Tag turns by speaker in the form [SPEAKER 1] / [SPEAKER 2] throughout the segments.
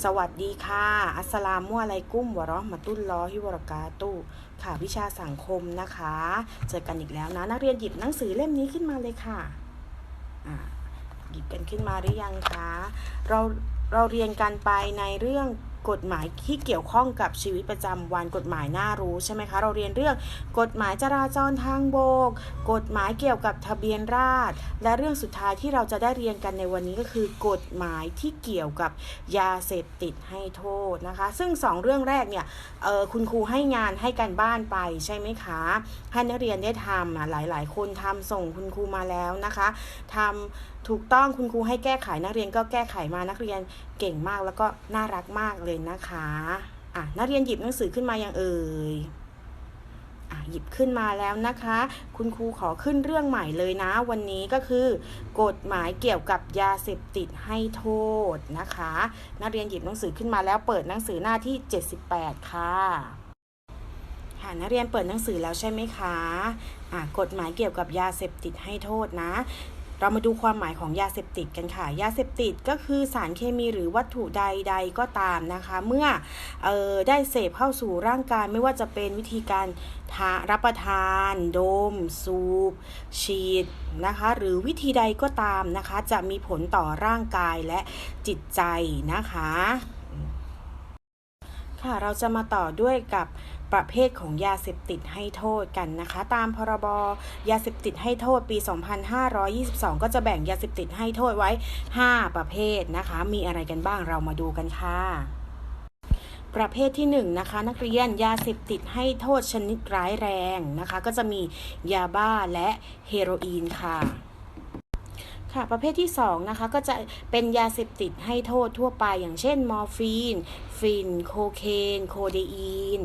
[SPEAKER 1] สวัสดีค่ะ อัสสลามุอะลัยกุมวะราะมาตุนล้อฮิวรากาตุฮ์ค่ะวิชาสังคมนะคะ เจอกันอีกแล้วนะ นักเรียนหยิบหนังสือเล่มนี้ขึ้นมาเลยค่ะอ่าหยิบกันขึ้นมาหรือยังคะ เราเราเรียนกันไปในเรื่อง กฎหมายที่เกี่ยวข้องกับชีวิตประจำวันกฎหมายน่ารู้ใช่ไหมคะ เราเรียนเรื่องกฎหมายจราจรทางบก กฎหมายเกี่ยวกับทะเบียนราษฎรและเรื่องสุดท้ายที่เราจะได้เรียนกันในวันนี้ก็คือกฎหมายที่เกี่ยวกับยาเสพติดให้โทษนะคะ ซึ่งสองเรื่องแรกเนี่ยออคุณครูให้งานให้กันบ้านไปใช่ไหมคะให้นักเรียนได้ทำอะหลาย ๆ คนทำส่งคุณครูมาแล้วนะคะทำถูกต้องคุณครูให้แก้ไขนักเรียนก็แก้ไขมานักเรียนเก่งมากแล้วก็น่ารักมากเลยนะคะอะนักเรียนหยิบหนังสือขึ้นมายังเอ่ยอะหยิบขึ้นมาแล้วนะคะ คุณครูขอขึ้นเรื่องใหม่เลยนะ วันนี้ก็คือ กฎหมายเกี่ยวกับยาเสพติดให้โทษนะคะ นักเรียนหยิบหนังสือขึ้นมาแล้วเปิดหนังสือหน้าที่ 78 ค่ะค่ะนักเรียนเปิดหนังสือแล้วใช่ไหมคะอะกฎหมายเกี่ยวกับยาเสพติดให้โทษนะ เรามาดูความหมายของยาเสพติดกันค่ะ ยาเสพติดก็คือสารเคมีหรือวัตถุใดๆก็ตามนะคะ เมื่อออได้เสพเข้าสู่ร่างกายไม่ว่าจะเป็นวิธีการรับประทาน ดม สูบ ฉีดนะคะ หรือวิธีใดก็ตามนะคะ จะมีผลต่อร่างกายและจิตใจนะคะ ค่ะ เราจะมาต่อด้วยกับประเภทของยาเสพติดให้โทษกันนะคะ ตามพรบยาเสพติดให้โทษปี 2522 ก็จะแบ่งยาเสพติดให้โทษไว้ 5 ประเภทนะคะ มีอะไรกันบ้างเรามาดูกันค่ะประเภทที่1นงนะคะนักเรียนยาเสพติดให้โทษชนิดร้ายแรงนะคะ ก็จะมียาบ้าและเฮโรอีนค่ะ ค่ะประเภทที่2นะคะก็จะเป็นยาเสพติดให้โทษทั่วไป อย่างเช่น มอร์ฟีน ฟิน โคเคน โคเดอีน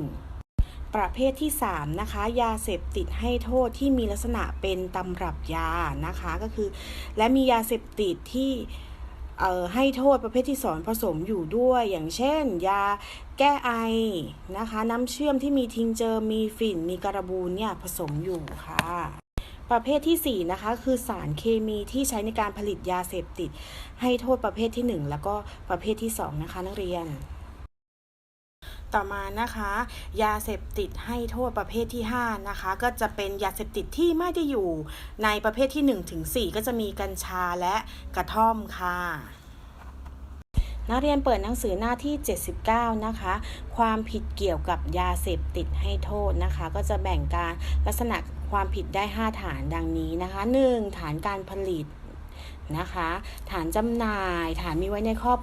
[SPEAKER 1] ประเภทที่3นะคะยาเสพติดให้โทษที่มีลักษณะเป็นตำรับยานะคะก็คือ และมียาเสพติดที่ให้โทษประเภทที่สองผสมอยู่ด้วยอย่างเช่น ยาแก้ไอนะคะน้ำเชื่อมที่มีทิงเจอร์มีฝิ่นมีการบูนเนี่ยผสมอยู่ค่ะ ประเภทที่ 4 นะคะ คือสารเคมีที่ใช้ในการผลิตยาเสพติด ให้โทษประเภทที่ 1 แล้วก็ประเภทที่ 2 นะคะนักเรียน ต่อมานะคะ ยาเสพติดให้โทษประเภทที่ 5 นะคะ ก็จะเป็นยาเสพติดที่ไม่ได้อยู่ในประเภทที่1ถึง4ก็จะมีกัญชาและกระท่อมค่ะ นักเรียนเปิดหนังสือหน้าที่ 79 นะคะ ความผิดเกี่ยวกับยาเสพติดให้โทษนะคะ ก็จะแบ่งการลักษณะความผิดได้ 5 ฐานดังนี้นะคะ 1. ฐานการผลิตนะคะ ฐานจำหน่าย ฐานมีไว้ในครอบ